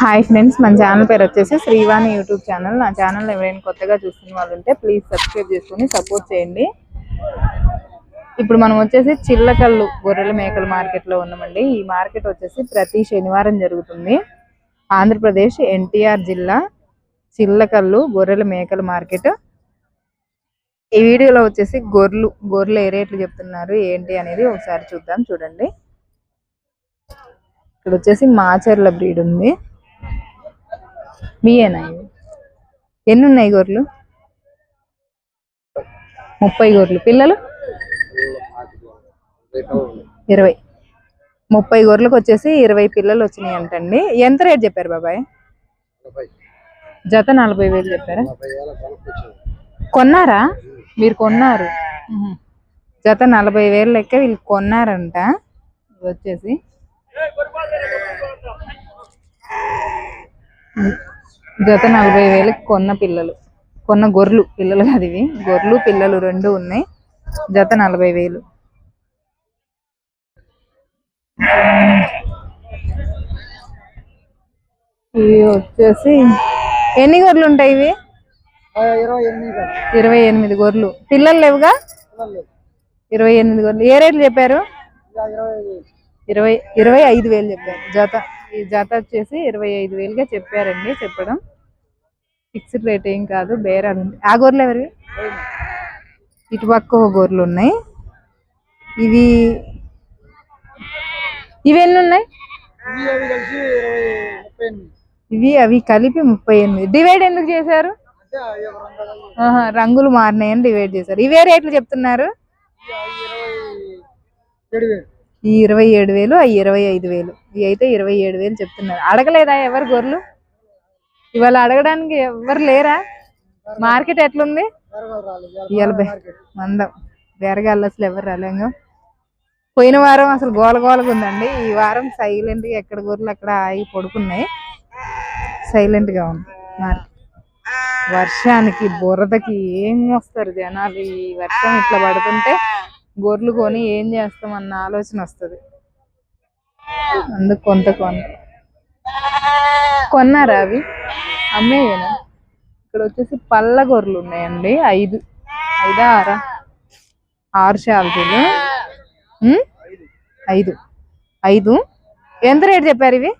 Hi friends మన channel పేరు వచ్చేసి శ్రీవాణి యూట్యూబ్ ఛానల్. నా ఛానల్ ఎవరైనా కొత్తగా చూస్తున్న వాళ్ళు ఉంటే ప్లీజ్ సబ్స్క్రైబ్ చేసుకుని సపోర్ట్ చేయండి. ఇప్పుడు మనం వచ్చేసి చిల్లకల్లు గొర్రెల మేకల మార్కెట్లో ఉన్నామండి. ఈ మార్కెట్ వచ్చేసి ప్రతి శనివారం జరుగుతుంది. ఆంధ్రప్రదేశ్ ఎన్టీఆర్ జిల్లా చిల్లకల్లు గొర్రెల మేకల మార్కెట్. ఈ వీడియోలో వచ్చేసి గొర్రెలు గొర్రెలు ఏ రేట్లు చెప్తున్నారు ఏంటి అనేది ఒకసారి చూద్దాం చూడండి. ఇక్కడ వచ్చేసి మాచర్ల బ్రీడ్ ఉంది. మీయేనా? ఎన్ని ఉన్నాయి గొర్రెలు? ముప్పై గొర్రెలు. పిల్లలు? ఇరవై. ముప్పై గొర్రెలకు వచ్చేసి ఇరవై పిల్లలు వచ్చినాయి అంటండి ఎంత రేట్ చెప్పారు బాబాయ్? జత నలభై వేలు చెప్పారా? కొన్నారా? మీరు కొన్నారు. జత నలభై వేలు లెక్క వీళ్ళు కొన్నారంట. వచ్చేసి జత నలభై వేలకు కొన్న పిల్లలు కొన్న గొర్రెలు పిల్లలు కాదు ఇవి. గొర్రెలు పిల్లలు రెండు ఉన్నాయి. జత నలభై వేలు. ఇవి వచ్చేసి ఎన్ని గొర్రెలు ఉంటాయి ఇవి? ఇరవై ఎనిమిది గొర్రెలు. పిల్లలు లేవుగా? ఇరవై ఎనిమిది గొర్రెలు. ఏ రేట్లు చెప్పారు? ఇరవై ఇరవై ఐదు వేలు చెప్పారు. జత ఈ జత వచ్చేసి ఇరవై ఐదు వేలుగా చెప్పారండి చెప్పడం. ఫిక్స్డ్ రేట్ ఏం కాదు బేరాలు ఆ గోర్లు ఎవరివి? ఇటు పక్క ఉన్నాయి. ఇవి ఇవి ఎన్ని ఉన్నాయి? ఇవి అవి కలిపి ముప్పై ఎనిమిది. డివైడ్ ఎందుకు చేశారు? ఆహా, రంగులు మారినాయని డివైడ్ చేశారు. ఇవే రేట్లు చెప్తున్నారు? ఈ ఇరవై ఏడు వేలు అవి ఇరవై ఐదు వేలు. ఇవి అయితే ఇరవై ఏడు వేలు చెప్తున్నారు. అడగలేదా ఎవరు గొర్రెలు? ఇవాళ అడగడానికి ఎవరు లేరా? మార్కెట్ ఎట్లుంది? వేరగాలు మందం. బేరగాళ్ళు అసలు ఎవరు రాలేము పోయిన వారం అసలు గోల గోలగా ఉందండి. ఈ వారం సైలెంట్గా ఎక్కడ గొర్రెలు అక్కడ ఆగి పడుకున్నాయి. సైలెంట్గా ఉంది. మార్కెట్ వర్షానికి బురదకి ఏం వస్తారు జనాలు? ఈ వర్షం ఇట్లా పడుతుంటే గొర్రెలు కొని ఏం చేస్తామన్న ఆలోచన వస్తుంది. అందుకు కొంత కొంత కొన్నారా అవి? అమ్మేయేనా? ఇక్కడ వచ్చేసి పళ్ళ గొర్రెలు ఉన్నాయండి ఐదు. ఐదా ఆరా? ఆరు శాలరీలు ఐదు. ఐదు. ఎంత రేటు చెప్పారు ఇవి?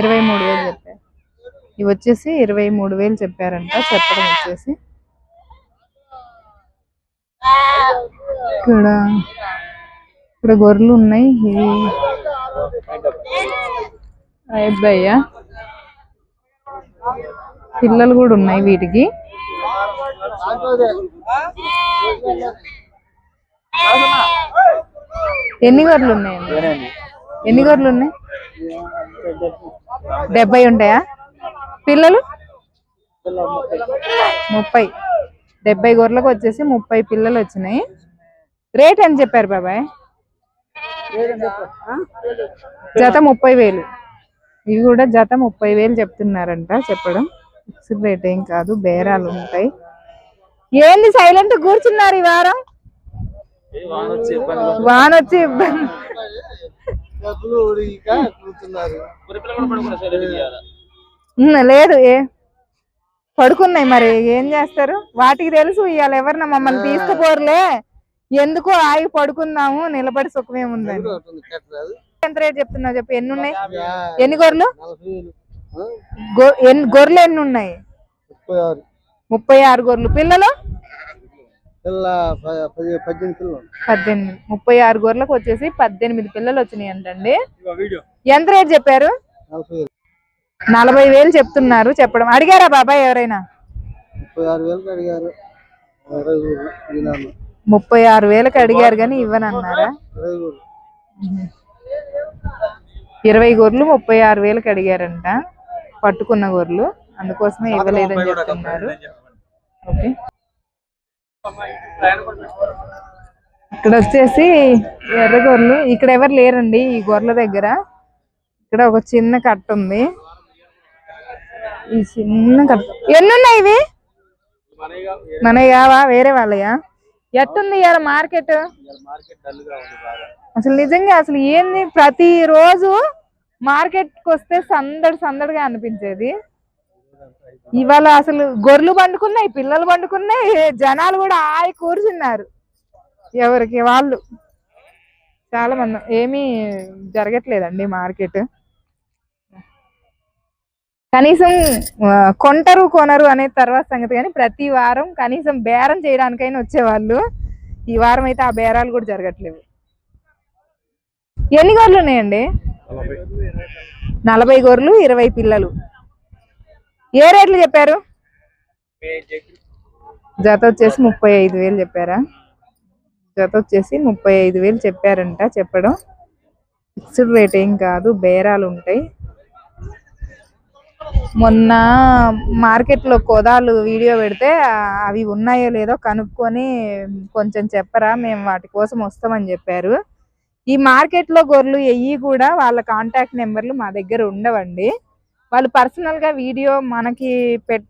ఇరవై మూడు వేలు చెప్పారు. ఇవి వచ్చేసి ఇరవై మూడు వేలు చెప్పారంట చెప్పడం వచ్చేసి. ఇక్కడ ఇక్కడ గొర్రెలు ఉన్నాయి. ఇవి అబ్బాయ్యా పిల్లలు కూడా ఉన్నాయి వీటికి. ఎన్ని గొర్రెలు ఉన్నాయండి ఎన్ని గొర్రెలు ఉన్నాయి? డెబ్బై ఉంటాయా? పిల్లలు? ముప్పై. డెబ్బై గొర్రెలకు వచ్చేసి ముప్పై పిల్లలు వచ్చినాయి. రేట్ ఎంత చెప్పారు బాబాయ్? జత ముప్పై వేలు. ఇవి కూడా జత ముప్పై వేలు చెప్తున్నారంట చెప్పడం. ఫిక్స్డ్ రేట్ ఏం కాదు బేరాలు ఉంటాయి. ఏంది సైలెంట్ కూర్చున్నారు ఈ వారం? వాన వచ్చి ఇబ్బంది. లేదు ఏ పడుకున్నాయి మరి. ఏం చేస్తారు? వాటికి తెలుసు ఇవాళ ఎవరిన మమ్మల్ని తీసుకుపోరులే ఎందుకు ఆగి పడుకుందాము? నిలబడి సుఖమేముందని కట్టరాదు ఎంత రేట్ చెప్తున్నావు చెప్పు? ఎన్ని ఉన్నాయి ఎన్ని గొర్రెలు? ఎన్ని గొర్రెలు ఎన్ని ఉన్నాయి ముప్పై ఆరు గొర్రెలు. పిల్లలు? పద్దెనిమిది పిల్లలు. పద్దెనిమిది. ముప్పై ఆరు గొర్రెలకు వచ్చేసి పద్దెనిమిది పిల్లలు వచ్చినాయి అంటండి ఎంత రేట్ చెప్పారు? నలభై వేలు చెప్తున్నారు చెప్పడం. అడిగారా బాబాయ్ ఎవరైనా? ముప్పై ఆరు వేలకు అడిగారు. కానీ ఇవ్వనన్నారా? ఇరవై గొర్రెలు ముప్పై ఆరు వేలకు అడిగారంట. పట్టుకున్న గొర్రెలు. అందుకోసమే ఇవ్వలేదని చెప్తున్నారు. ఓకే. ఇక్కడ వచ్చేసి ఎర్ర గొర్రెలు. ఇక్కడ ఎవరు లేరండి ఈ గొర్రెల దగ్గర? ఇక్కడ ఒక చిన్న కట్ట ఉంది. ఈ చిన్న కడుపు ఎన్ని ఉన్నాయి ఇవి? మనవి కావా? వేరే వాళ్ళయా? ఎట్టుంది ఇవాళ మార్కెట్? అసలు నిజంగా అసలు ఏంది? ప్రతి రోజు మార్కెట్కి వస్తే సందడి సందడిగా అనిపించేది. ఇవాళ అసలు గొర్రెలు పండుకున్నాయి పిల్లలు పండుకున్నాయి జనాలు కూడా ఆయి కూర్చున్నారు. ఎవరికి? వాళ్ళు. చాలా మంది. ఏమీ జరగట్లేదండి మార్కెట్. కనీసం కొంటరు కొనరు అనే తర్వాత సంగతి కానీ ప్రతి వారం కనీసం బేరం చేయడానికైనా వచ్చేవాళ్ళు. ఈ వారం అయితే ఆ బేరాలు కూడా జరగట్లేవు. ఎన్ని గొర్రెలు ఉన్నాయండి? నలభై గొర్రెలు ఇరవై పిల్లలు. ఏ రేట్లు చెప్పారు? జత వచ్చేసి ముప్పై ఐదు వేలు చెప్పారా? జత వచ్చేసి ముప్పై ఐదు వేలు చెప్పారంట చెప్పడం. ఫిక్స్డ్ రేట్ ఏం కాదు బేరాలు ఉంటాయి. మొన్న మార్కెట్లో కోదాలు వీడియో పెడితే అవి ఉన్నాయో లేదో కనుక్కొని కొంచెం చెప్పరా మేము వాటి కోసం వస్తామని చెప్పారు. ఈ మార్కెట్లో గొర్రెలు ఎయ్యి కూడా వాళ్ళ కాంటాక్ట్ నెంబర్లు మా దగ్గర ఉండవండి. వాళ్ళు పర్సనల్గా వీడియో మనకి పెట్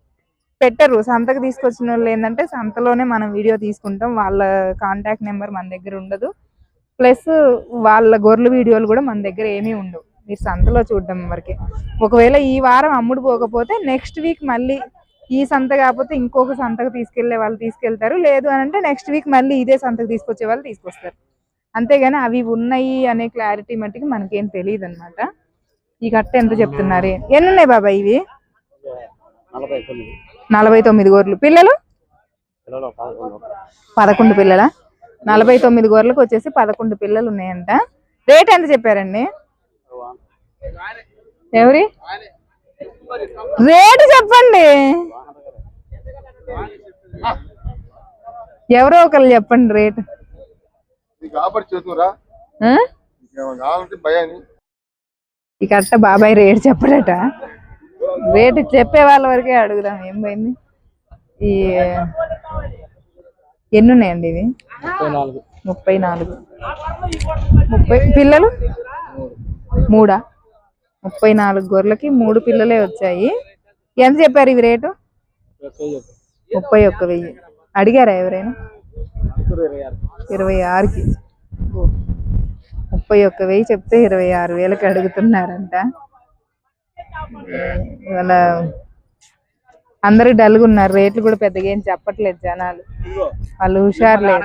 పెట్టరు. సంతకు తీసుకొచ్చిన వాళ్ళు ఏంటంటే సంతలోనే మనం వీడియో తీసుకుంటాం. వాళ్ళ కాంటాక్ట్ నెంబర్ మన దగ్గర ఉండదు. ప్లస్ వాళ్ళ గొర్రెల వీడియోలు కూడా మన దగ్గర ఏమీ ఉండవు. మీరు సంతలో చూడడం వరకే. ఒకవేళ ఈ వారం అమ్ముడు పోకపోతే నెక్స్ట్ వీక్ మళ్ళీ ఈ సంత కాకపోతే ఇంకొక సంతకు తీసుకెళ్ళే వాళ్ళు తీసుకెళ్తారు. లేదు అని అంటే నెక్స్ట్ వీక్ మళ్ళీ ఇదే సంతకు తీసుకొచ్చే వాళ్ళు తీసుకొస్తారు. అంతేగాని అవి ఉన్నాయి అనే క్లారిటీ మట్టుకి మనకేం తెలియదు అనమాట ఈ కట్ట ఎంత చెప్తున్నారు? ఎన్ని ఉన్నాయి బాబాయ్ ఇవి? నలభై తొమ్మిది. గోర్లు. గొర్రెలు పిల్లలు? పదకొండు పదకొండు పిల్లల? నలభై తొమ్మిది గొర్రెలకు వచ్చేసి పదకొండు పిల్లలు ఉన్నాయంట. రేట్ ఎంత చెప్పారండి? ఎవరి? రేటు చెప్పండి. ఎవరో ఒకరు చెప్పండి రేటు. ఈ కట్ట బాబాయ్ రేటు చెప్పడట. రేటు చెప్పే వాళ్ళ వరకే అడుగుదాం ఏం పోయింది? ఈ ఎన్ని ఉన్నాయండి ఇవి? ముప్పై నాలుగు. ముప్పై పిల్లలు? మూడా? ముప్పై నాలుగు గొర్రెలకి మూడు పిల్లలే వచ్చాయి. ఎంత చెప్పారు ఇవి రేటు? ముప్పై ఒక్క వెయ్యి. అడిగారా ఎవరైనా? ఇరవై ఆరుకి. ముప్పై ఒక్క వెయ్యి చెప్తే ఇరవై ఆరు వేలకి అడుగుతున్నారంట. ఇవాళ అందరూ డల్గా ఉన్నారు. రేట్లు కూడా పెద్దగా ఏం చెప్పట్లేదు జనాలు. వాళ్ళు హుషారు లేదు.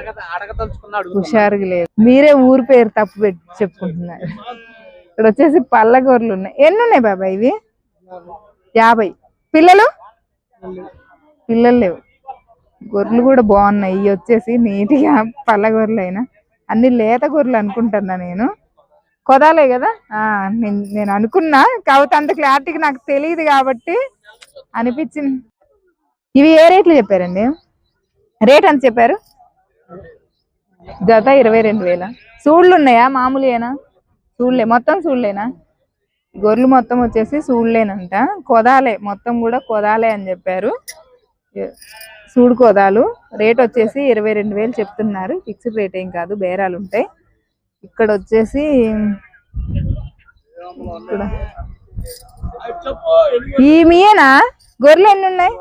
హుషారుగా లేదు. మీరే ఊరి పేరు తప్పు పెట్టి చెప్పుకుంటున్నారు. ఇక్కడ వచ్చేసి పల్లగూరలు గొర్రెలు ఉన్నాయి. ఎన్ని ఉన్నాయి బాబాయ్ ఇవి? యాభై. పిల్లలు? పిల్లలు లేవు. గొర్రెలు కూడా బాగున్నాయి. ఇవి వచ్చేసి నీట్గా పల్లగొర్రెలు అయినా. అన్ని లేత గొర్రెలు అనుకుంటున్నా నేను. కొదాలే కదా? ఆ నేను నేను అనుకున్నా. కాకపోతే అంత క్లారిటీగా నాకు తెలియదు కాబట్టి అనిపించింది. ఇవి ఏ రేట్లు చెప్పారండి? రేట్ ఎంత చెప్పారు? జత ఇరవై రెండు వేల. సూళ్ళు ఉన్నాయా? మామూలు ఏనా సూళ్ళే మొత్తం సూళ్ళేనా గొర్రెలు మొత్తం వచ్చేసి సూళ్ళేనంట కొదాలే. మొత్తం కూడా కొదాలే అని చెప్పారు. చూడు సూడు కొదాలు. రేట్ వచ్చేసి ఇరవై రెండు వేలు చెప్తున్నారు. ఫిక్స్డ్ రేట్ ఏం కాదు. బేరాలు ఉంటాయి. ఇక్కడ వచ్చేసి ఇక్కడ. ఈ మీయేనా? గొర్రెలు ఎన్ని ఉన్నాయి?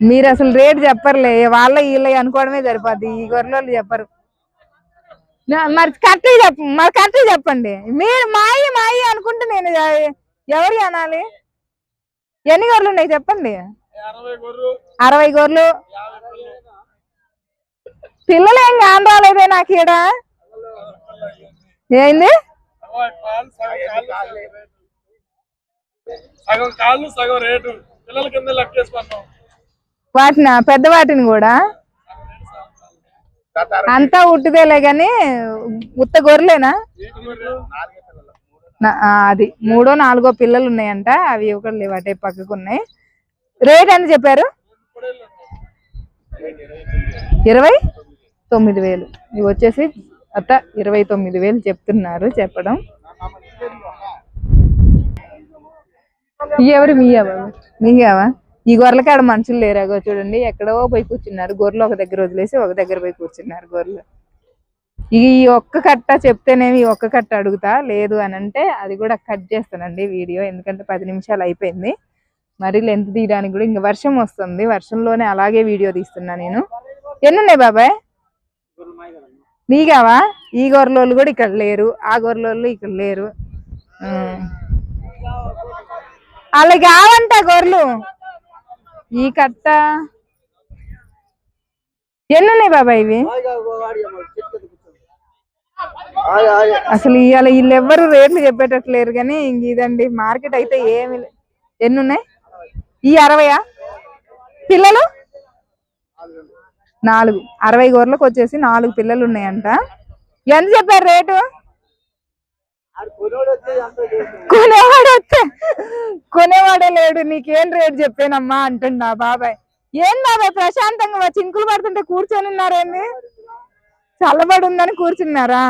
మీరు అసలు రేట్ చెప్పర్లే. వాళ్ళ వీళ్ళ అనుకోవడమే సరిపోద్ది. ఈ గొర్రెలు చెప్పరు. మరి కరెక్ట్గా చెప్ప మరి కరెక్ట్గా చెప్పండి. మీరు మాయి మాయి అనుకుంటే నేను ఎవరి అనాలి? ఎన్ని గొర్రెలు ఉన్నాయి చెప్పండి. అరవై గొర్రెలు. పిల్లలు ఏం కాని రాలేదే నాకు ఈడ? ఏంది? వాటిని పెద్ద వాటిని? కూడా? అంతా ఉట్టిదేలే గాని ఉత్త గొర్రెలేనా? అది మూడో నాలుగో పిల్లలు ఉన్నాయంట అవి ఒకటి లేవు అటే పక్కకు ఉన్నాయి రేట్ ఎంత చెప్పారు? ఇరవై తొమ్మిది వేలు. ఇవి వచ్చేసి అత్త ఇరవై తొమ్మిది వేలు చెప్తున్నారు చెప్పడం. ఎవరు మీయవా మీయావా ఈ గొర్రెల కాడ మనుషులు లేరాగో చూడండి. ఎక్కడో పోయి కూర్చున్నారు. గొర్రెలు ఒక దగ్గర వదిలేసి ఒక దగ్గర పోయి కూర్చున్నారు గొర్రెలు. ఈ ఒక్క కట్ట చెప్తేనేమి ఒక్క కట్ట అడుగుతా? లేదు అని అంటే అది కూడా కట్ చేస్తానండి వీడియో. ఎందుకంటే పది నిమిషాలు అయిపోయింది. మరి లెంత్ తీయడానికి కూడా ఇంకా వర్షం వస్తుంది. వర్షంలోనే అలాగే వీడియో తీస్తున్నా నేను. ఎన్నున్నాయి బాబాయ్? నీగావా? ఈ గొర్రెలోళ్ళు కూడా ఇక్కడ లేరు. ఆ గొర్రెలోళ్ళు ఇక్కడ లేరు. అలా కావంట గొర్రెలు. ఈ కట్ట ఎన్ని ఉన్నాయి బాబాయ్ ఇవి? అసలు ఇవాళ వీళ్ళు ఎవ్వరు రేట్లు చెప్పేటట్లేరు కానీ ఇంక ఇదండి మార్కెట్ అయితే ఏమి ఎన్ని ఉన్నాయి ఈ అరవయా? పిల్లలు? నాలుగు. అరవై గోర్లకు వచ్చేసి నాలుగు పిల్లలు ఉన్నాయంట. ఎంత చెప్పారు రేటు? కొనేవాడు వస్తే కొనేవాడే లేడు. నీకేం రేట్ చెప్పానమ్మా అంటున్నా నా బాబాయ్. ఏం బాబాయ్? ప్రశాంతంగా చింకులు పడుతుంటే కూర్చొని ఉన్నారేంది? చల్లబడి ఉందని కూర్చున్నారా?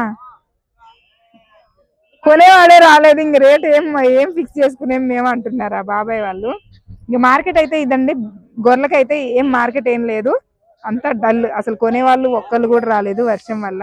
కొనేవాడే రాలేదు. ఇంక రేట్ ఏం ఏం ఫిక్స్ చేసుకునేం మేము అంటున్నారా బాబాయ్ వాళ్ళు? ఇంక మార్కెట్ అయితే ఇదండి. గొర్రెలకైతే ఏం మార్కెట్ ఏం లేదు. అంతా డల్ అసలు కొనేవాళ్ళు ఒక్కళ్ళు కూడా రాలేదు వర్షం వల్ల.